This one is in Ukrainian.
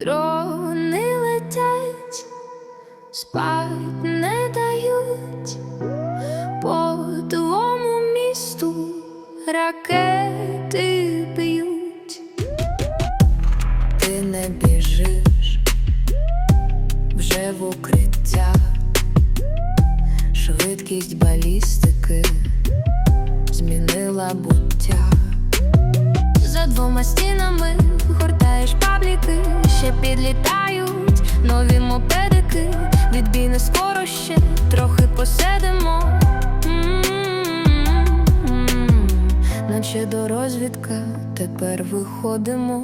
Дрони летять, спать не дають по твому місту ракети б'ють. Ти не біжиш вже в укриття, швидкість балістики змінила буття. За двома стінами гортаєш пабліки, ще підлітають нові мопедики. Відбій не скоро ще трохи посидимо. Наче до розвідка тепер виходимо.